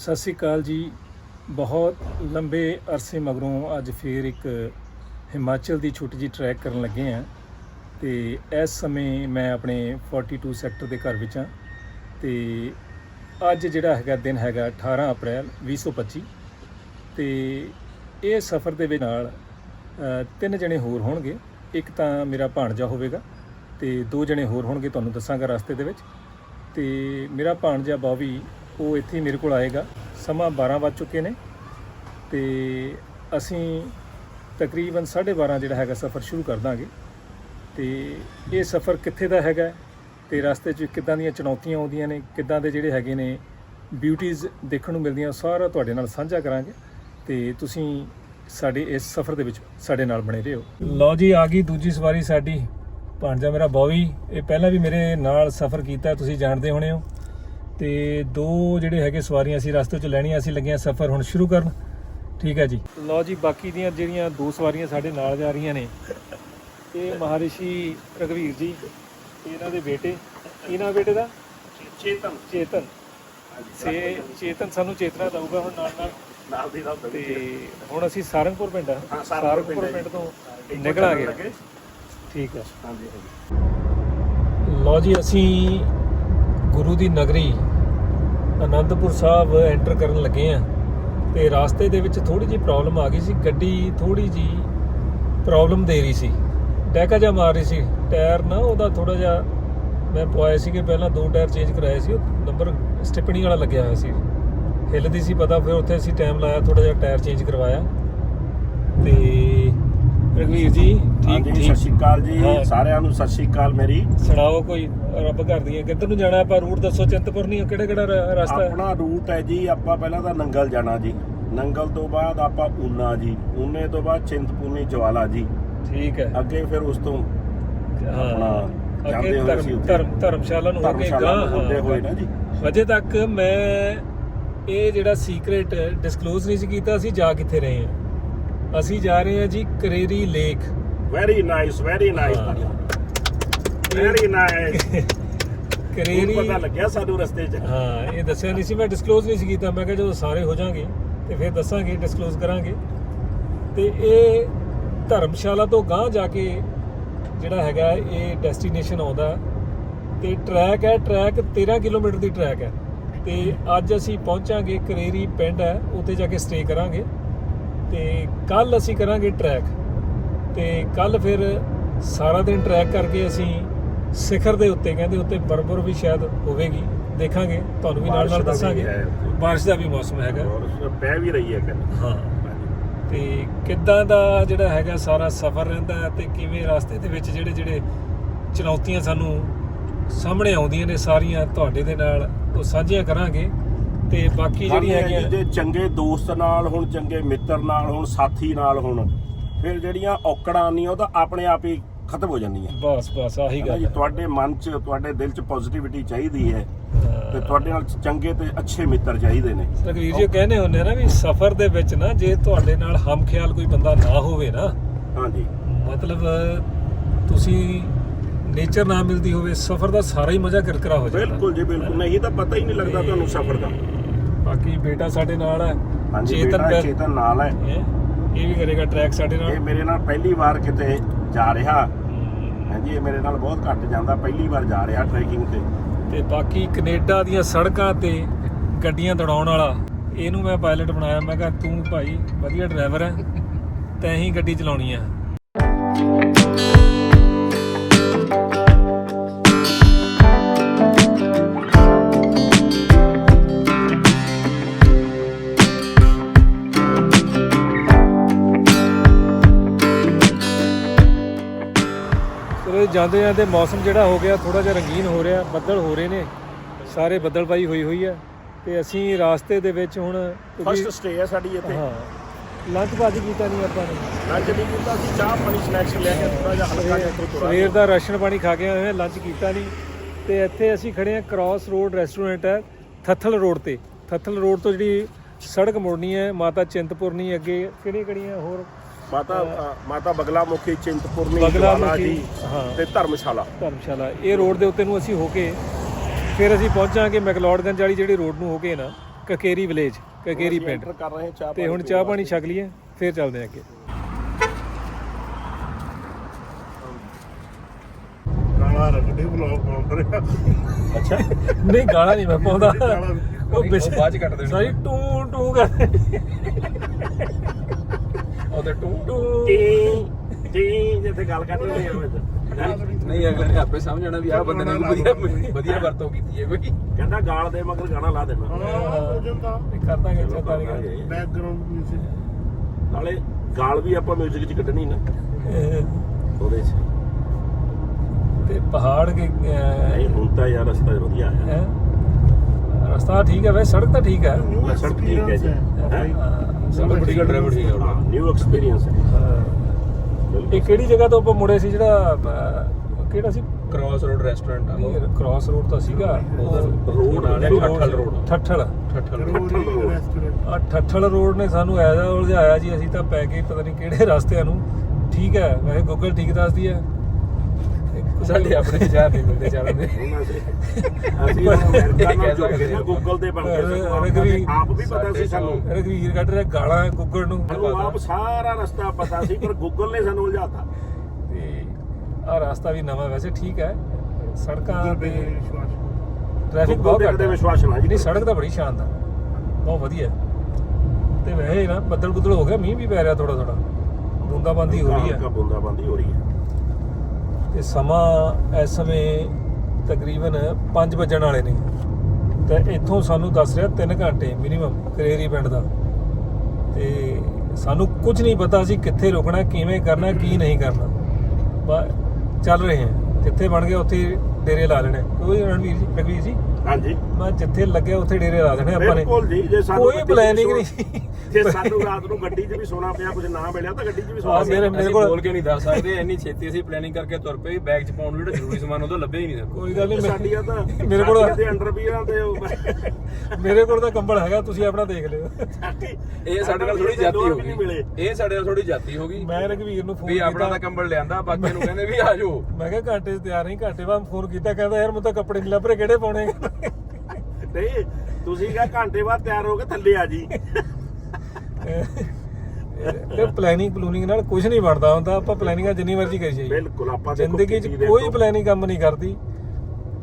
ਸਤਿ ਸ੍ਰੀ ਅਕਾਲ ਜੀ। ਬਹੁਤ ਲੰਬੇ ਅਰਸੇ ਮਗਰੋਂ ਅੱਜ ਫੇਰ ਇੱਕ ਹਿਮਾਚਲ ਦੀ ਛੋਟੀ ਜੀ ਟਰੈਕ ਕਰਨ ਲੱਗੇ ਆ ਤੇ ਇਸ ਸਮੇਂ ਮੈਂ ਆਪਣੇ 42 ਸੈਕਟਰ ਦੇ ਘਰ ਵਿੱਚ ਹਾਂ ਤੇ ਅੱਜ ਜਿਹੜਾ ਹੈਗਾ ਦਿਨ ਹੈਗਾ 18 ਅਪ੍ਰੈਲ 2025 ਤੇ ਇਹ ਸਫ਼ਰ ਦੇ ਵਿੱਚ ਨਾਲ ਤਿੰਨ ਜਣੇ ਹੋਰ ਹੋਣਗੇ। ਇੱਕ ਤਾਂ ਮੇਰਾ ਭਾਣਜਾ ਹੋਵੇਗਾ ਤੇ ਦੋ ਜਣੇ ਹੋਰ ਹੋਣਗੇ ਤੁਹਾਨੂੰ ਦੱਸਾਂਗਾ ਰਸਤੇ ਦੇ ਵਿੱਚ। ਤੇ ਮੇਰਾ ਭਾਣਜਾ ਬੌਬੀ ਉਹ ਇੱਥੇ ਮੇਰੇ ਕੋਲ ਆਏਗਾ। ਸਮਾਂ 12 ਵੱਜ ਚੁੱਕੇ ਨੇ ਤੇ ਅਸੀਂ ਤਕਰੀਬਨ 12:30 ਜਿਹੜਾ ਹੈਗਾ ਸਫ਼ਰ ਸ਼ੁਰੂ ਕਰ ਦਾਂਗੇ। ਤੇ ਇਹ ਸਫ਼ਰ ਕਿੱਥੇ ਦਾ ਹੈਗਾ ਤੇ ਰਸਤੇ 'ਚ ਕਿੱਦਾਂ ਦੀਆਂ ਚੁਣੌਤੀਆਂ ਆਉਂਦੀਆਂ ਨੇ, ਕਿੱਦਾਂ ਦੇ ਜਿਹੜੇ ਹੈਗੇ ਨੇ ਬਿਊਟੀਜ਼ ਦੇਖਣ ਨੂੰ ਮਿਲਦੀਆਂ ਸਾਰਾ ਤੁਹਾਡੇ ਨਾਲ ਸਾਂਝਾ ਕਰਾਂਗੇ। ਤੇ ਤੁਸੀਂ ਸਾਡੇ ਇਸ ਸਫ਼ਰ ਦੇ ਵਿੱਚ ਸਾਡੇ ਨਾਲ ਬਣੇ ਰਹੋ। ਲਓ ਜੀ, ਆ ਗਈ ਦੂਜੀ ਸਵਾਰੀ ਸਾਡੀ। ਭਾਣਜਾ ਮੇਰਾ ਬੌਵੀ, ਇਹ ਪਹਿਲਾਂ ਵੀ ਮੇਰੇ ਨਾਲ ਸਫ਼ਰ ਕੀਤਾ, ਤੁਸੀਂ ਜਾਣਦੇ ਹੋਣੇ ਹੋ। ਤੇ ਦੋ ਜਿਹੜੇ ਹੈਗੇ ਸਵਾਰੀਆਂ ਅਸੀਂ ਰਸਤੇ 'ਚ ਲੈਣੀਆਂ ਅਸੀਂ ਲੱਗੇ ਹਾਂ ਸਫ਼ਰ ਹੁਣ ਸ਼ੁਰੂ ਕਰਨ। ਠੀਕ ਹੈ ਜੀ। ਲਓ ਜੀ ਬਾਕੀ ਦੀਆਂ ਜਿਹੜੀਆਂ ਦੋ ਸਵਾਰੀਆਂ ਸਾਡੇ ਨਾਲ ਜਾ ਰਹੀਆਂ ਨੇ ਇਹ ਮਹਾਰਿਸ਼ੀ ਰਗਵੀਰ ਜੀ ਤੇ ਇਹਨਾਂ ਦੇ ਬੇਟੇ। ਇਹਨਾਂ ਬੇਟੇ ਦਾ? ਚੇਤਨ। ਚੇਤਨ। ਸੇ ਚੇਤਨ ਸਾਨੂੰ ਚੇਤਨਾ ਦਊਗਾ ਹੁਣ ਨਾਲ ਨਾਲ। ਨਾਲ ਦੀ ਨਾਲ ਤੇ ਹੁਣ ਅਸੀਂ ਸਾਰੰਗਪੁਰ ਪਿੰਡ ਆ। ਹਾਂ, ਸਾਰੰਗਪੁਰ ਪਿੰਡ ਤੋਂ ਨਿਕਲਾਂਗੇ ਲੱਗੇ। ਠੀਕ ਹੈ ਹਾਂਜੀ ਹਾਂਜੀ। ਲਓ ਜੀ ਅਸੀਂ ਗੁਰੂ ਦੀ ਨਗਰੀ ਅਨੰਦਪੁਰ ਸਾਹਿਬ ਐਂਟਰ ਕਰਨ ਲੱਗੇ ਆ ਤੇ ਰਾਸਤੇ ਦੇ ਵਿੱਚ ਥੋੜੀ ਜਿਹੀ ਪ੍ਰੋਬਲਮ ਆ ਗਈ ਸੀ। ਗੱਡੀ ਥੋੜੀ ਜਿਹੀ ਪ੍ਰੋਬਲਮ ਦੇ ਰਹੀ ਸੀ। ਡੈਕਾ ਜਾ ਮਾਰ ਰਹੀ ਸੀ। ਟਾਇਰ ਨਾ ਉਹਦਾ ਥੋੜਾ ਜਿਹਾ ਮੈਂ ਪਵਾਏ ਕਿ ਪਹਿਲਾਂ, ਦੋ ਟਾਇਰ ਚੇਂਜ ਕਰਾਏ ਸੀ। ਉਹ ਨੰਬਰ ਸਟਿਪਣੀ ਵਾਲਾ ਲੱਗਿਆ ਹੋਇਆ ਸੀ। ਹਿੱਲਦੀ ਸੀ ਪਤਾ, ਫਿਰ ਉੱਥੇ ਅਸੀਂ ਟਾਈਮ ਲਾਇਆ ਥੋੜਾ ਜਿਹਾ ਟਾਇਰ ਚੇਂਜ ਕਰਵਾਇਆ। ਤੇ ਰਘਵੀਰ ਜੀ ਠੀਕ ਹਾਂਜੀ ਸਤਿ ਠੀਕ ਸ਼੍ਰੀ ਅਕਾਲ ਜੀ। ਹਾਂ। ਸਾਰਿਆਂ ਨੂੰ ਸਤਿ ਸ਼੍ਰੀ ਅਕਾਲ ਮੇਰੀ। ਸੁਣਾਓ ਕੋਈ ਰੱਬ ਘਰ ਦੀਆਂ ਕਿੱਧਰ ਨੂੰ ਜਾਣਾ ਆਪਾਂ ਰੂਟ ਦੱਸੋ ਚਿੰਤਪੁਰ ਨਹੀਂ ਕਿਹੜਾ ਕਿਹੜਾ ਰ- ਰਸਤਾ ਹੈ? ਆਪਣਾ ਰੂਟ ਹੈ ਜੀ ਆਪਾਂ ਪਹਿਲਾਂ ਤਾਂ ਨੰਗਲ ਜਾਣਾ ਜੀ। ਨੰਗਲ ਤੋਂ ਬਾਅਦ ਆਪਾਂ ਊਨਾ ਜੀ। ਊਨੇ ਤੋਂ ਬਾਅਦ ਚਿੰਤਪੂਰਨੀ ਜਵਾਲਾ ਜੀ। ਠੀਕ ਹੈ। ਅੱਗੇ ਫਿਰ ਉਸ ਤੋਂ ਆਪਣਾ ਜਾਂਦੇ ਅੱਗੇ ਹੋਏ ਸੀ ਧਰਮ ਉੱਥੇ। ਧਰਮ ਧਰਮਸ਼ਾਲਾ ਨੂੰ ਹੋ ਕੇ ਧਰਮਸ਼ਾਲਾ ਗਾਂ ਨੂੰ ਹੁੰਦੇ ਹੋਏ ਨਾ ਜੀ। ਅਜੇ ਤੱਕ ਮੈਂ ਇਹ ਜਿਹੜਾ ਸੀਕ੍ਰੇਟ ਡਿਸਕਲੋਜ਼ ਨਹੀਂ ਸੀ ਕੀਤਾ ਅਸੀਂ ਜਾ ਕਿੱਥੇ ਰਹੇ ਹਾਂ? ਅਸੀਂ ਜਾ ਰਹੇ ਹਾਂ ਜੀ Kareri lake. Very nice very nice very nice Kareri ਪਤਾ ਲੱਗਿਆ ਸਾਨੂੰ ਰਸਤੇ 'ਚ। ਹਾਂ ਇਹ ਦੱਸਿਆ ਨਹੀਂ ਸੀ ਮੈਂ ਡਿਸਕਲੋਜ਼ ਨਹੀਂ ਸੀ ਕੀਤਾ। ਮੈਂ ਕਿਹਾ ਜਦੋਂ ਸਾਰੇ ਹੋ ਜਾਣਗੇ ਤੇ ਫਿਰ ਦੱਸਾਂਗੇ ਡਿਸਕਲੋਜ਼ ਕਰਾਂਗੇ। ਤੇ ਇਹ ਧਰਮਸ਼ਾਲਾ ਤੋਂ ਗਾਂ ਜਾ ਕੇ ਜਿਹੜਾ ਹੈਗਾ ਇਹ ਡੈਸਟੀਨੇਸ਼ਨ ਆਉਂਦਾ। ਤੇ ਟਰੈਕ ਹੈ ਟਰੈਕ 13 ਕਿਲੋਮੀਟਰ ਦੀ ਟਰੈਕ ਹੈ। ਤੇ ਅੱਜ ਅਸੀਂ ਪਹੁੰਚਾਂਗੇ ਕਰੇਰੀ ਪਿੰਡ ਹੈ ਉੱਥੇ ਜਾ ਕੇ ਸਟੇ ਕਰਾਂਗੇ। ਤੇ ਕੱਲ ਅਸੀਂ ਕਰਾਂਗੇ ਟਰੈਕ ਤੇ ਕੱਲ ਫਿਰ ਸਾਰਾ ਦਿਨ ਟਰੈਕ ਕਰਕੇ ਅਸੀਂ ਸਿਖਰ ਦੇ ਉੱਤੇ ਕਹਿੰਦੇ ਉੱਤੇ ਬਰਬਰ ਵੀ ਸ਼ਾਇਦ ਹੋਵੇਗੀ ਦੇਖਾਂਗੇ ਤੁਹਾਨੂੰ ਵੀ ਨਾਲ ਨਾਲ ਦੱਸਾਂਗੇ। ਬਾਰਿਸ਼ ਦਾ ਵੀ ਮੌਸਮ ਹੈਗਾ। ਪੈ ਵੀ ਰਹੀ ਹੈ ਕਿ ਹਾਂ। ਤੇ ਕਿੱਦਾਂ ਦਾ ਜਿਹੜਾ ਹੈਗਾ ਸਾਰਾ ਸਫ਼ਰ ਰਹਿੰਦਾ ਹੈ ਤੇ ਕਿਵੇਂ ਰਸਤੇ ਦੇ ਵਿੱਚ ਜਿਹੜੇ ਜਿਹੜੇ ਚੁਣੌਤੀਆਂ ਸਾਨੂੰ ਸਾਹਮਣੇ ਆਉਂਦੀਆਂ ਨੇ ਸਾਰੀਆਂ ਤੁਹਾਡੇ ਦੇ ਨਾਲ ਉਹ ਸਾਂਝੀਆਂ ਕਰਾਂਗੇ। ਤੇ ਬਾਕੀ ਜਿਹੜੀਆਂ ਹੈਗੀਆਂ ਜੇ ਚੰਗੇ ਦੋਸਤ ਨਾਲ ਹੁਣ ਚੰਗੇ ਮਿੱਤਰ ਨਾਲ ਹੁਣ ਸਾਥੀ ਨਾਲ ਹੁਣ ਫਿਰ ਜਿਹੜੀਆਂ ਔਕੜਾਂ ਆਉਂਦੀਆਂ ਉਹ ਤਾਂ ਆਪਣੇ ਆਪ ਹੀ ਖਤਮ ਹੋ ਜਾਂਦੀਆਂ। ਬਸ ਬਸ ਆਹੀ ਗੱਲ ਜੀ ਹੈ। ਤੁਹਾਡੇ ਮਨ 'ਚ ਤੁਹਾਡੇ ਦਿਲ 'ਚ ਪੋਜ਼ਿਟਿਵਿਟੀ ਚਾਹੀਦੀ ਹੈ। ਤੇ ਤੁਹਾਡੇ ਨਾਲ ਚੰਗੇ ਤੇ ਅੱਛੇ ਮਿੱਤਰ ਚਾਹੀਦੇ ਨੇ। ਤਕਰੀਰ ਜੀ ਕਹਿੰਦੇ ਹੁੰਦੇ ਆ ਨਾ ਵੀ ਸਫ਼ਰ ਦੇ ਵਿੱਚ ਨਾ ਜੇ ਤੁਹਾਡੇ ਨਾਲ ਹਮ ਖਿਆਲ ਕੋਈ ਬੰਦਾ ਨਾ ਹੋਵੇ ਨਾ ਹਾਂਜੀ। ਮਤਲਬ ਤੁਸੀਂ ਨੇਚਰ ਨਾ ਮਿਲਦੀ ਹੋਵੇ ਸਫ਼ਰ ਦਾ ਸਾਰਾ ਹੀ ਮਜ਼ਾ ਕਿਰਕਰਾ ਹੋ ਜਾਂਦਾ। ਬਿਲਕੁਲ ਜੀ ਬਿਲਕੁਲ। ਨਹੀਂ ਤਾਂ ਪਤਾ ਹੀ ਨਹੀਂ ਲੱਗਦਾ ਤੁਹਾਨੂੰ ਸਫ਼ਰ ਦਾ। ਬਾਕੀ ਬੇਟਾ ਸਾਡੇ ਨਾਲ ਹੈ। ਹਾਂਜੀ ਚੇਤਨ ਬੇਟਾ ਪੈ- ਚੇਤਨ ਨਾਲ ਹੈ? ਇਹ ਵੀ ਕਰੇਗਾ ਟਰੈਕ ਸਾਡੇ ਇਹ ਨਾਲ ਮੇਰੇ ਨਾਲ ਪਹਿਲੀ ਵਾਰ ਕਿਤੇ ਜਾ ਰਿਹਾ। ਹਾਂਜੀ ਇਹ ਮੇਰੇ ਨਾਲ ਬਹੁਤ ਘੱਟ ਜਾਂਦਾ। ਪਹਿਲੀ ਵਾਰ ਜਾ ਰਿਹਾ ਟਰੈਕਿੰਗ ਤੇ। ਤੇ ਬਾਕੀ ਕੈਨੇਡਾ ਦੀਆਂ ਸੜਕਾਂ ਤੇ ਗੱਡੀਆਂ ਦੌੜਾਉਣ ਵਾਲਾ ਇਹਨੂੰ ਮੈਂ ਪਾਇਲਟ ਬਣਾਇਆ। ਮੈਂ ਕਿਹਾ ਤੂੰ ਭਾਈ ਵਧੀਆ ਡਰਾਈਵਰ ਹੈ। ਤੈਂ ਹੀ ਗੱਡੀ ਚਲਾਉਣੀ ਆ ਜਾਂਦੇ ਜਾਂਦੇ ਮੌਸਮ ਜਿਹੜਾ ਹੋ ਗਿਆ ਥੋੜਾ ਜਿਹਾ ਰੰਗੀਨ ਹੋ ਰਿਹਾ ਬੱਦਲ ਹੋ ਰਹੇ ਨੇ। ਸਾਰੇ ਬੱਦਲਬਾਈ ਹੋਈ ਹੋਈ ਹੈ ਤੇ ਅਸੀਂ ਰਾਸਤੇ ਦੇ ਵਿੱਚ ਹੁਣ ਫਸਟ ਸਟੇ ਹੈ ਸਾਡੀ ਇੱਥੇ। ਹਾਂ। ਲੰਚ ਭਾਜੀ ਕੀਤਾ ਨਹੀਂ ਆਪਾਂ ਨੇ। ਲੰਚ ਨਹੀਂ ਕੀਤਾ ਸੀ ਚਾਹ ਪਾਣੀ ਸਨੈਕਸ ਲੈ ਕੇ ਥੋੜਾ ਜਿਹਾ ਹਲਕਾ ਜਿਹਾ। ਸਵੇਰ ਦਾ ਰਾਸ਼ਨ ਪਾਣੀ ਖਾ ਕੇ ਆਏ ਹਾਂ ਲੰਚ ਕੀਤਾ ਨਹੀਂ। ਤੇ ਇੱਥੇ ਅਸੀਂ ਖੜੇ ਹਾਂ ਕ੍ਰਾਸ ਰੋਡ ਰੈਸਟੋਰੈਂਟ ਹੈ ਥੱਥਲ ਰੋਡ ਤੇ। ਥੱਥਲ ਰੋਡ ਤੋਂ ਜਿਹੜੀ ਸੜਕ ਮੁੜਨੀ ਹੈ ਮਾਤਾ ਚਿੰਤਪੁਰਨੀ ਅੱਗੇ ਕਿਹੜੀਆਂ ਕਿਹੜੀਆਂ ਹੋਰ ਮਾਤਾ ਅ, ਮਾਤਾ ਬਗਲਾ ਮੁਖੀ ਚਿੰਤਪੁਰਨੀ ਬਗਲਾ ਜਵਾਲਾ ਮੁਖੀ, ਜੀ ਹਾਂ। ਤੇ ਧਰਮਸ਼ਾਲਾ। ਧਰਮਸ਼ਾਲਾ। ਇਹ ਰੋਡ ਦੇ ਉੱਤੇ ਨੂੰ ਅਸੀਂ ਹੋ ਕੇ ਫਿਰ ਅਸੀਂ ਪਹੁੰਚਾਂਗੇ ਮੈਕਲੋਡਗੰਜ ਵਾਲੀ ਜਿਹੜੀ ਰੋਡ ਨੂੰ ਹੋ ਕੇ ਨਾ ਕਕੇਰੀ ਵਿਲੇਜ ਕਕੇਰੀ ਪਿੰਡ। enter ਕਰ ਰਹੇ ਹਾਂ ਚਾਹ ਤੇ ਹੁਣ ਚਾਹ ਪਾਣੀ। ਛਕ ਲਈਏ ਫਿਰ ਚੱਲਦੇ ਹਾਂ ਅੱਗੇ। ਕਾਲਾ ਰਗੜੇ ਬਲੌਗ ਪਾਉਂਦਾ ਰਿਹਾ ਅੱਛਾ। ਨਹੀਂ ਗਾਲਾਂ ਨਹੀਂ ਮੈਂ ਪਾਉਂਦਾ। ਉਹ ਬਾਅਦ ਚ ਕੱਟ ਦੇਣੀ। ਸਾਰੀ ਟੂ ਟੂ ਕਰ ਉਹਦੇ ਟੂ ਟੂ। ਟੀ ਟੀ ਜਿੱਥੇ ਗੱਲ ਕਰਦੇ ਨੇ ਉਹ ਨਹੀਂ ਅਗਲੇ ਨੇ ਆਪੇ ਸਮਝ ਜਾਣਾ ਵੀ ਆਹ ਬੰਦੇ ਨੇ ਵਧੀਆ ਵਧੀਆ ਵਰਤੋਂ ਕੀਤੀ ਹੈ ਕੋਈ। ਕਹਿੰਦਾ ਗਾਲ ਦੇ ਮਗਰ ਗਾਣਾ ਲਾ ਦੇਣਾ। ਹਾਂ ਹੋ ਜਾਂਦਾ। ਕਰ ਦਾਂਗੇ ਚੱਲਦਾ ਨਹੀਂ ਬੈਕਗ੍ਰਾਉਂਡ ਮਿਊਜ਼ਿਕ ਨਾਲੇ ਗਾਲ ਵੀ ਆਪਾਂ 뮤직 'ਚ ਕੱਢਣੀ ਨਾ। ਉਹਦੇ 'ਚ। ਤੇ ਪਹਾੜ ਕੇ ਨਹੀਂ ਹੁਣ ਤਾਂ ਯਾਰ ਰਸਤਾ ਵਧੀਆ ਆਇਆ ਹੈ? ਰਸਤਾ ਠੀਕ ਹੈ ਵੈਸੇ ਸੜਕ ਤਾਂ ਠੀਕ ਹੈ। ਸੜਕ ਠੀਕ ਹੈ ਜੀ। ਹਾਂ, ਠੀਕ ਹੈ ਡਰਾਈਵਰ ਠੀਕ ਹੈ ਉਹਦਾ ਨਿਊ ਐਕਸਪੀਰੀਅੰਸ ਹੈ ਹਾਂ। ਇਹ ਕਿਹੜੀ ਜਗ੍ਹਾ ਤੋਂ ਆਪਾਂ ਮੁੜੇ ਸੀ ਜਿਹੜਾ ਅਹ, ਕਿਹੜਾ ਸੀ? ਕ੍ਰਾਸ ਰੋਡ ਰੈਸਟੋਰੈਂਟ ਆ। ਉਹ ਕ੍ਰਾਸ ਰੋਡ ਤਾਂ ਸੀਗਾ। ਰੋਡ ਨਾਲੇ ਨਹੀਂ, ਠੱਠਲ ਰੋਡ ਠੱਠਲ ਠੱਠਲ ਰੈਸਟੋਰੈਂਟ ਆ ਠੱਠਲ ਰੋਡ ਨੇ ਸਾਨੂੰ ਐਜਾ ਉਲਝਾਇਆ ਜੀ ਅਸੀਂ ਤਾਂ ਪੈ ਗਏ ਪਤਾ ਨਹੀਂ ਕਿਹੜੇ ਰਸਤਿਆਂ ਨੂੰ। ਠੀਕ ਹੈ ਵੈਸੇ ਗੂਗਲ ਠੀਕ ਦੱਸਦੀ ਹੈ। ਸਾਡੇ ਆਪਣੇ ਵਿਚਾਰ ਨਹੀਂ ਮਿਲਦੇ ਚੱਲਣ ਦੇ। ਦੇ। ਅਸੀਂ ਅਮਰੀਕਾ ਨਾਲ ਜੁੜ ਗਏ ਨਾ ਗੂਗਲ ਦੇ ਬਣ ਕੇ ਸਗੋਂ ਆਪਾਂ ਵੀ ਪਤਾ ਸੀ ਸਾਨੂੰ। ਰਘਵੀਰ ਕੱਢ ਰਿਹਾ ਗਾਲਾਂ ਗੂਗਲ ਨੂੰ ਆਪ ਸਾਰਾ ਰਸਤਾ ਪਤਾ ਸੀ ਪਰ ਗੂਗਲ ਨੇ ਸਾਨੂੰ ਉਲਝਾਤਾ ਤੇ ਆ ਰਸਤਾ ਵੀ ਨਵਾਂ ਵੈਸੇ ਠੀਕ ਹੈ। ਸੜਕਾਂ ਤੇ ਵਿਸ਼ਵਾਸ ਟ੍ਰੈਫਿਕ ਬਹੁਤ ਤੇ ਘੱਟ ਹੈ। ਵਿਸ਼ਵਾਸ ਨਾ ਜੀ ਨਹੀਂ ਸੜਕ ਤਾਂ ਬੜੀ ਸ਼ਾਨਦਾਰ ਬਹੁਤ ਵਧੀਆ ਤੇ ਵੈਸੇ ਨਾ ਬੱਦਲ ਬੁੱਦਲ ਹੋ ਗਿਆ ਮੀਂਹ ਵੀ ਪੈ ਰਿਹਾ ਥੋੜਾ ਥੋੜਾ ਬੂੰਦਾਬਾਂਦੀ ਹੋ ਰਹੀ ਹੈ ਬੂੰਦਾਬਾਂਦੀ ਹੋ ਰਹੀ ਹੈ। ਤੇ ਸਮਾਂ ਇਸ ਸਮੇਂ ਤਕਰੀਬਨ 5 ਵੱਜਣ ਵਾਲੇ ਨੇ। ਤੇ ਇੱਥੋਂ ਸਾਨੂੰ ਦੱਸ ਰਿਹਾ 3 ਘੰਟੇ ਮਿਨੀਮਮ ਕਰੇਰੀ ਪਿੰਡ ਦਾ। ਤੇ ਸਾਨੂੰ ਕੁਝ ਨਹੀਂ ਪਤਾ ਸੀ ਕਿੱਥੇ ਰੁਕਣਾ ਕਿਵੇਂ ਕਰਨਾ ਕੀ ਨਹੀਂ ਕਰਨਾ। ਬਸ ਚੱਲ ਰਹੇ ਹਾਂ। ਜਿੱਥੇ ਬਣ ਗਿਆ ਉੱਥੇ ਡੇਰੇ ਲਾ ਲੈਣੇ। ਕੋਈ ਰਣਵੀਰ ਜੀ ਰਘਵੀਰ ਜੀ? ਹਾਂਜੀ। ਮੈਂ ਜਿੱਥੇ ਲੱਗਿਆ ਉੱਥੇ ਡੇਰੇ ਲਾ ਦੇਣੇ ਆਪਾਂ ਨੇ। ਬਿਲਕੁਲ ਜੀ ਜੇ ਸਾਨੂੰ ਕੋਈ ਪਲੈਨਿੰਗ ਨਹੀਂ ਜੇ ਸਾਨੂੰ ਰਾਤ ਨੂੰ ਗੱਡੀ 'ਚ ਵੀ ਸੋਣਾ ਪਿਆ ਕੁਝ ਨਾ ਮਿਲਿਆ ਤਾਂ ਗੱਡੀ 'ਚ ਵੀ ਸੋਣਾ ਆ ਮੇਰੇ- ਅਸੀਂ ਕੋਲ- ਬੋਲ ਕੇ ਨਹੀਂ ਦੱਸ ਸਕਦੇ? ਇੰਨੀ ਛੇਤੀ ਅਸੀਂ ਪਲੈਨਿੰਗ ਕਰਕੇ ਤੁਰ ਪਏ ਬੈਗ 'ਚ ਪਾਉਣ ਨੂੰ ਜਿਹੜਾ ਜ਼ਰੂਰੀ ਸਮਾਨ ਉਹਦਾ ਲੱਭਿਆ ਹੀ ਨਹੀਂ ਸਾਨੂੰ। ਕੋਈ ਗੱਲ ਨਹੀਂ ਮੈਂ- ਸਾਡੀਆਂ ਤਾਂ ਮੇਰੇ ਕੋਲ ਸਾਡੀਆਂ ਤੇ ਅੰਡਰਵੀਅਰਾਂ ਤੇ ਉਹ- ਮੇਰੇ ਕੋਲ ਤਾਂ ਕੰਬਲ ਹੈਗਾ ਤੁਸੀਂ ਆਪਣਾ ਦੇਖ ਲਿਓ। ਸਾਡੀ- ਇਹ ਸਾਡੇ ਨਾਲ ਥੋੜੀ underwear ਦੇ ਜਾਤੀ ਹੋ ਲੋਅਰ ਵੀ ਨਹੀਂ ਮਿਲੇ। ਗਈ ਇਹ ਸਾਡੇ ਨਾਲ ਥੋੜੀ ਜਾਤੀ ਹੋ ਗਈ। ਮੈਂ ਰਘਵੀਰ ਨੂੰ ਫੋਨ ਵੀ ਆਪਣਾ ਤਾਂ ਕੰਬਲ ਲਿਆਂਦਾ ਬਾਕੀ ਨੂੰ ਕਹਿੰਦੇ ਵੀ ਆ ਜਾਓ। ਮੈਂ ਕਿਹਾ ਘੰਟੇ 'ਚ ਤਿਆਰ ਨਹੀਂ ਘੰਟੇ ਬਾਅਦ ਫੋਨ ਕੀਤਾ ਕਹਿੰਦਾ ਯਾਰ ਮੈਨੂੰ ਤਾਂ ਕੱਪੜੇ ਨਹੀਂ ਲੱਭ ਰਹੇ ਕਿਹੜੇ ਪਾਉਣੇ? ਨਹੀਂ ਤੁਸੀਂ ਕਿਹਾ ਘੰਟੇ ਬਾਅਦ ਤਿਆਰ ਹੋ ਕੇ ਥੱਲੇ ਆ ਜੀ। ਇਹ ਪਲੈਨਿੰਗ ਪਲੂਨਿੰਗ ਨਾਲ ਕੁਝ ਨਹੀਂ ਬਣਦਾ ਹੁੰਦਾ। ਆਪਾਂ ਪਲੈਨਿੰਗਾਂ ਜਿੰਨੀ ਮਰਜ਼ੀ ਕਰੀ ਜਾਈਏ ਬਿਲਕੁਲ ਆਪਾਂ ਦੇਖੋ ਜ਼ਿੰਦਗੀ 'ਚ ਕਿੰਨੀ ਦੇਰ ਕੋਈ ਤੋਂ- ਪਲੈਨਿੰਗ ਕੰਮ ਨਹੀਂ ਕਰਦੀ।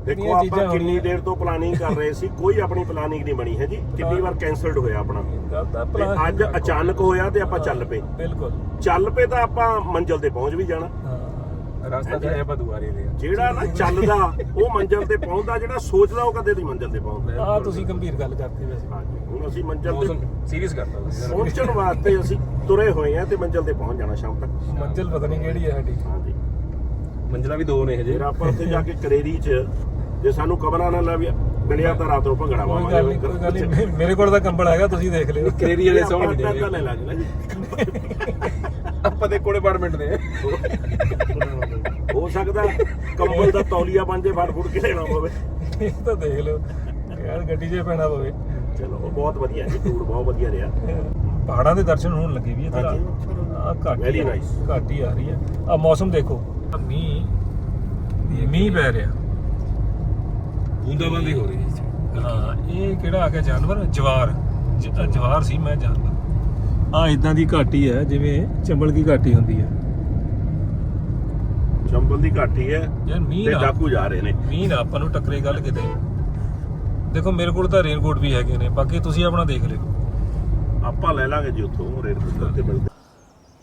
ਦੇਖੋ ਚੀਜ਼ਾਂ ਆਪਾਂ ਕਿੰਨੀ ਹੋਣੀਆਂ- ਦੇਰ ਤੋਂ ਪਲਾਨਿੰਗ ਕਰ ਰਹੇ ਸੀ ਕੋਈ ਆਪਣੀ ਪਲਾਨਿੰਗ ਨਹੀਂ ਬਣੀ ਹੈ ਜੀ ਕਿੰਨੀ ਵਾਰ ਕੈਨਸਲਡ ਹੋਇਆ ਆਪਣਾ। ਗੱਲ ਤਾਂ ਤੇ plan- ਅੱਜ ਅਚਾਨਕ ਹੋਇਆ ਤੇ ਆਪਾਂ ਚੱਲ ਪਏ। ਬਿਲਕੁਲ। ਚੱਲ ਪਏ ਤਾਂ ਆਪਾਂ ਮੰਜ਼ਲ ਤੇ ਪਹੁੰਚ ਵੀ ਜਾਣਾ। ਹਾਂ। ਰਸਤਾ ਤੇ ਆਪਾਂ ਦੁਆਰੇ ਦੇ ਜਿਹੜਾ ਨਾ ਚੱਲਦਾ ਉਹ ਮੰਜ਼ਲ ਤੇ ਪਹੁੰਚਦਾ ਜਿਹੜਾ ਸੋਚਦਾ ਉਹ ਕਦੇ ਨਹੀਂ ਮੰਜ਼ਲ ਤੇ ਪਹੁੰਚਦਾ। ਆ ਤੁਸੀਂ ਗੰਭੀਰ ਗੱਲ ਕਰਤੀ ਵੈਸੇ। ਹਾਂਜੀ ਹੁਣ ਅਸੀਂ ਮੰਜ਼ਲ ਤੇ ਮੌਸਮ ਸੀਰੀਅਸ ਕਰਤਾ ਤੁਸੀਂ। ਪਹੁੰਚਣ ਵਾਸਤੇ ਅਸੀਂ ਤੁਰੇ ਹੋਏ ਆ ਤੇ ਮੰਜ਼ਲ ਤੇ ਪਹੁੰਚ ਜਾਣਾ ਸ਼ਾਮ ਤੱਕ। ਮੰਜ਼ਿਲ ਪਤਾ ਨਹੀਂ ਕਿਹੜੀ ਹੈ ਸਾਡੀ। ਹਾਂਜੀ। ਮੰਜ਼ਲਾਂ ਵੀ ਦੋ ਨੇ ਹਜੇ। ਫਿਰ ਆਪਾਂ ਉੱਥੇ ਜਾ ਕੇ ਕਰੇਰੀ 'ਚ ਜੇ ਸਾਨੂੰ ਕਮਰਾ ਨਾ ਲੱਭਿਆ ਮਿਲਿਆ ਤਾਂ ਰਾਤ ਨੂੰ ਭੰਗੜਾ ਕੋਈ ਪਾਵਾਂਗੇ। ਗੱਲ ਨਹੀਂ ਕੋਈ ਗੱਲ ਨਹੀਂ ਮੇ- ਮੇਰੇ ਕੋਲ ਤਾਂ ਕੰਬਲ ਹੈਗਾ ਤੁਸੀਂ ਦੇਖ ਲਿਓ। ਕੇਰੀ ਵਾਲੇ ਸੌਣ ਨਹੀਂ ਜੀ ਆਪਾਂ ਤੇ ਕੋਲੇ ਅਪਾਰਟਮੈਂਟ ਦੇ ਹੋ ਸਕਦਾ ਕੰਬਲ ਦਾ ਤੌਲੀਆ ਬਣ ਜੇ ਫੜ ਫੁੜ ਕੇ ਲੈਣਾ ਪਵੇ ਇਹ ਤਾਂ ਦੇਖ ਲਿਓ। ਯਾਰ ਗੱਡੀ 'ਚ ਪੈਣਾ ਪਵੇ ਚਲੋ ਉਹ ਬਹੁਤ ਵਧੀਆ ਜੀ ਟੂਰ ਬਹੁਤ ਵਧੀਆ ਰਿਹਾ। ਪਹਾੜਾਂ ਦੇ ਦਰਸ਼ਨ ਹੋਣ ਲੱਗੇ ਵੀ ਇੱਧਰ ਆ ਘੱਟ. ਘੱਟ ਆ ਰਹੀ ਹੈ। ਆ ਮੌਸਮ ਦੇਖੋ। ਮੀਂਹ ਮੀਂਹ ਪੈ ਰਿਹਾ। ਬੂੰਦਾਬਾਂਦੀ ਹੋ ਰਹੀ ਹੈ ਹਾਂ ਇਹ ਕਿਹੜਾ ਆ ਗਿਆ ਜਾਨਵਰ? ਜਵਾਰ। ਜ- ਅ, ਜਵਾਰ ਸੀ ਮੈਂ ਜਾਣਦਾ ਆ ਇਦਾਂ ਦੀ ਘਾਟੀ ਹੈ ਜਿਵੇਂ ਚੰਬਲ ਦੀ ਘਾਟੀ ਹੁੰਦੀ ਹੈ। ਚੰਬਲ ਦੀ ਘਾਟੀ ਹੈ ਯਾਰ ਮੀਂਹ ਤੇ ਨਾ ਡਾਕੂ ਜਾ ਰਹੇ ਨੇ। ਮੀਂਹ ਨਾ ਆਪਾਂ ਨੂੰ ਟੱਕਰੇ ਗੱਲ ਕਿਤੇ। ਦੇਖੋ ਮੇਰੇ ਕੋਲ ਤਾਂ ਰੇਨਕੋਟ ਵੀ ਹੈਗੇ ਨੇ ਬਾਕੀ ਤੁਸੀਂ ਆਪਣਾ ਦੇਖ ਲਿਓ। ਆਪਾਂ ਲੈ ਲਾਂਗੇ ਜੀ ਉੱਥੋਂ ਰੇਲ ਕੁੱਤਰ ਤੇ ਮਿਲਦੇ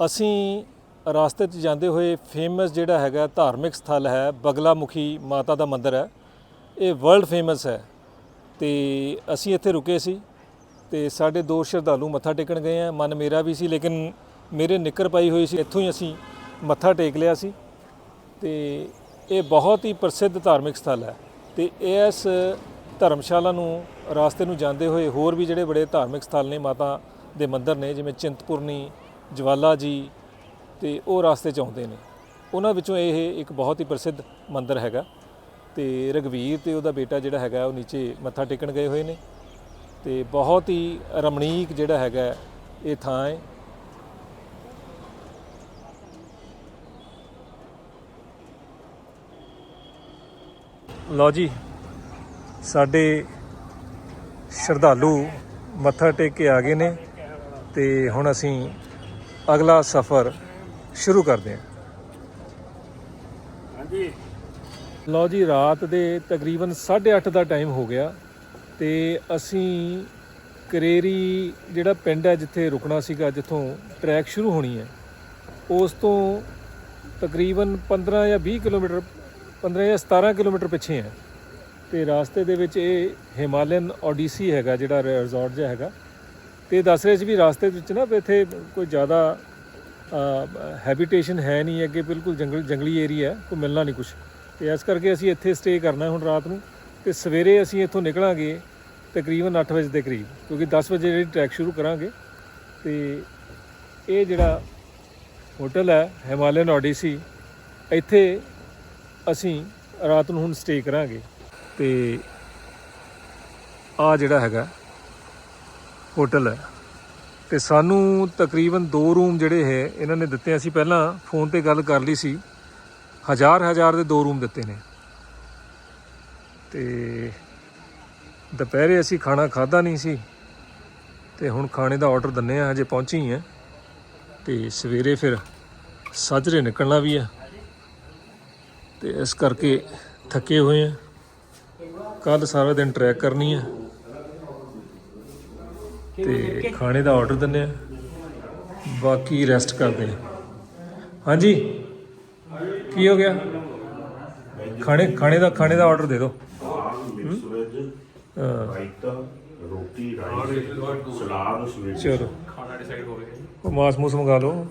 ਅਸੀਂ ਰਾਸਤੇ 'ਚ ਜਾਂਦੇ ਹੋਏ ਫੇਮਸ ਜਿਹੜਾ ਹੈਗਾ ਧਾਰਮਿਕ ਸਥਲ ਹੈ ਬਗਲਾਮੁਖੀ ਮਾਤਾ ਦਾ ਮੰਦਿਰ ਹੈ। ਇਹ ਵਰਲਡ ਫੇਮਸ ਹੈ। ਤੇ ਅਸੀਂ ਇੱਥੇ ਰੁਕੇ ਸੀ ਤੇ ਸਾਡੇ ਦੋ ਸ਼ਰਧਾਲੂ ਮੱਥਾ ਟੇਕਣ ਗਏ ਆ। ਮਨ ਮੇਰਾ ਵੀ ਸੀ ਲੇਕਿਨ ਮੇਰੇ ਨਿੱਕਰ ਪਾਈ ਹੋਈ ਸੀ ਇੱਥੋਂ ਹੀ ਅਸੀਂ ਮੱਥਾ ਟੇਕ ਲਿਆ ਸੀ। ਤੇ ਇਹ ਬਹੁਤ ਹੀ ਪ੍ਰਸਿੱਧ ਧਾਰਮਿਕ ਸਥਲ ਹੈ ਤੇ ਇਸ ਧਰਮਸ਼ਾਲਾ ਨੂੰ, ਰਾਸਤੇ ਨੂੰ ਜਾਂਦੇ ਹੋਏ ਹੋਰ ਵੀ ਜਿਹੜੇ ਬੜੇ ਧਾਰਮਿਕ ਸਥਲ ਨੇ ਮਾਤਾ ਦੇ ਮੰਦਿਰ ਨੇ, ਜਿਵੇਂ ਚਿੰਤਪੁਰਨੀ, ਜਵਾਲਾ ਜੀ ਤੇ ਉਹ ਰਾਸਤੇ 'ਚ ਆਉਂਦੇ ਨੇ। ਉਹਨਾਂ ਵਿੱਚੋਂ ਇਹ ਇੱਕ ਬਹੁਤ ਹੀ ਪ੍ਰਸਿੱਧ ਮੰਦਿਰ ਹੈਗਾ ਤੇ ਰਗਵੀਰ ਤੇ ਉਹਦਾ ਬੇਟਾ ਜਿਹੜਾ ਹੈਗਾ ਉਹ ਨੀਚੇ ਮੱਥਾ ਟੇਕਣ ਗਏ ਹੋਏ ਨੇ ਤੇ ਬਹੁਤ ਹੀ ਰਮਣੀਕ ਜਿਹੜਾ ਹੈਗਾ ਇਹ ਥਾਂ ਹੈ। ਲਓ ਜੀ ਸਾਡੇ ਸ਼ਰਧਾਲੂ ਮੱਥਾ ਟੇਕ ਕੇ ਆ ਗਏ ਨੇ ਤੇ ਹੁਣ ਅਸੀਂ ਅਗਲਾ ਸਫ਼ਰ ਸ਼ੁਰੂ ਕਰਦੇ ਹਾਂ। ਹਾਂਜੀ। ਲਓ ਜੀ ਰਾਤ ਦੇ ਤਕਰੀਬਨ 8:30 ਦਾ ਟਾਈਮ ਹੋ ਗਿਆ ਤੇ ਅਸੀਂ ਕਰੇਰੀ ਜਿਹੜਾ ਪਿੰਡ ਹੈ ਜਿੱਥੇ ਰੁਕਣਾ ਸੀਗਾ ਜਿੱਥੋਂ ਟਰੈਕ ਸ਼ੁਰੂ ਹੋਣੀ ਹੈ ਉਸ ਤੋਂ ਤਕਰੀਬਨ 15 ਜਾਂ 20 ਕਿਲੋਮੀਟਰ 15 ਜਾਂ 17 ਕਿਲੋਮੀਟਰ ਪਿੱਛੇ ਹੈ। ਤੇ ਰਾਸਤੇ ਦੇ ਵਿੱਚ ਇਹ ਹਿਮਾਲਯਨ ਓਡੀਸੀ ਹੈਗਾ, ਜਿਹੜਾ ਰਿਜ਼ੋਰਟ ਜਿਹਾ ਹੈਗਾ। ਤੇ ਦੱਸ ਰਹੇ ਸੀ ਵੀ ਰਾਸਤੇ ਵਿੱਚ ਨਾ ਵੀ ਇੱਥੇ ਕੋਈ ਜ਼ਿਆਦਾ ਹੈਬਿਟੇਸ਼ਨ ਹੈ ਨਹੀਂ ਅੱਗੇ, ਬਿਲਕੁਲ ਜੰਗਲ, ਜੰਗਲੀ ਏਰੀਆ ਹੈ, ਕੋਈ ਮਿਲਣਾ ਨਹੀਂ ਕੁਝ ਤੇ ਇਸ ਕਰਕੇ ਅਸੀਂ ਇੱਥੇ ਸਟੇ ਕਰਨਾ ਹੁਣ ਰਾਤ ਨੂੰ। ਤੇ ਸਵੇਰੇ ਅਸੀਂ ਇੱਥੋਂ ਨਿਕਲਾਂਗੇ ਤਕਰੀਬਨ 8 ਵਜੇ ਦੇ ਕਰੀਬ, ਕਿਉਂਕਿ 10 ਵਜੇ ਜਿਹੜੀ ਟਰੈਕ ਸ਼ੁਰੂ ਕਰਾਂਗੇ। ਤੇ ਇਹ ਜਿਹੜਾ ਹੋਟਲ ਹੈ, ਹਿਮਾਲਯਨ ਓਡੀਸੀ, ਇੱਥੇ ਅਸੀਂ ਰਾਤ ਨੂੰ ਹੁਣ ਸਟੇ ਕਰਾਂਗੇ ਤੇ ਆ ਜਿਹੜਾ ਹੈਗਾ ਹੋਟਲ ਹੈ ਤੇ ਸਾਨੂੰ ਤਕਰੀਬਨ ਦੋ ਰੂਮ ਜਿਹੜੇ ਹੈ, ਇਹਨਾਂ ਨੇ ਦਿੱਤੇ ਅਸੀਂ ਪਹਿਲਾਂ ਫੋਨ ਤੇ ਗੱਲ ਕਰ ਲਈ ਸੀ। ਹਜ਼ਾਰ ਹਜ਼ਾਰ ਦੇ ਦੋ ਰੂਮ ਦਿੱਤੇ ਨੇ। ਤੇ ਦੁਪਹਿਰੇ ਅਸੀਂ ਖਾਣਾ ਖਾਦਾ ਨਹੀਂ ਸੀ। ਤੇ ਹੁਣ ਖਾਣੇ ਦਾ ਆਰਡਰ ਦਿੰਨੇ ਆ, ਹਜੇ ਪਹੁੰਚੀ ਹੀ ਆ। ਤੇ ਸਵੇਰੇ ਫਿਰ ਸਾਜਰੇ ਨਿਕਲਣਾ ਵੀ ਆ। ਤੇ ਇਸ ਕਰਕੇ ਥੱਕੇ ਹੋਏ ਆ। ਕੱਲ ਸਾਰਾ ਦਿਨ ਟਰੈਕ ਕਰਨੀ ਆ। ਤੇ ਖਾਣੇ ਦਾ ਆਰਡਰ ਦਿੰਨੇ ਆ। ਬਾਕੀ ਰੈਸਟ ਕਰਦੇ ਆ। ਹਾਂਜੀ? ਕੀ ਹੋ ਗਿਆ? ਖਾਣੇ ਖਾਣੇ ਦਾ ਖਾਣੇ ਦਾ ਆਰਡਰ ਦੇ ਦਿਓ। ਮਿਕਸ ਵੈਜ ਹਾਂ, ਰਾਇਤਾ ਰੋਟੀ ਰਾਈਸ ਸਲਾਦ ਸਵੇਜ ਚਲੋ। ਖਾਣਾ ਡਿਸਾਈਡ ਹੋ ਗਿਆ ਉਹ ਮਾਸ ਮੂਸ ਮੰਗਾ ਲਓ।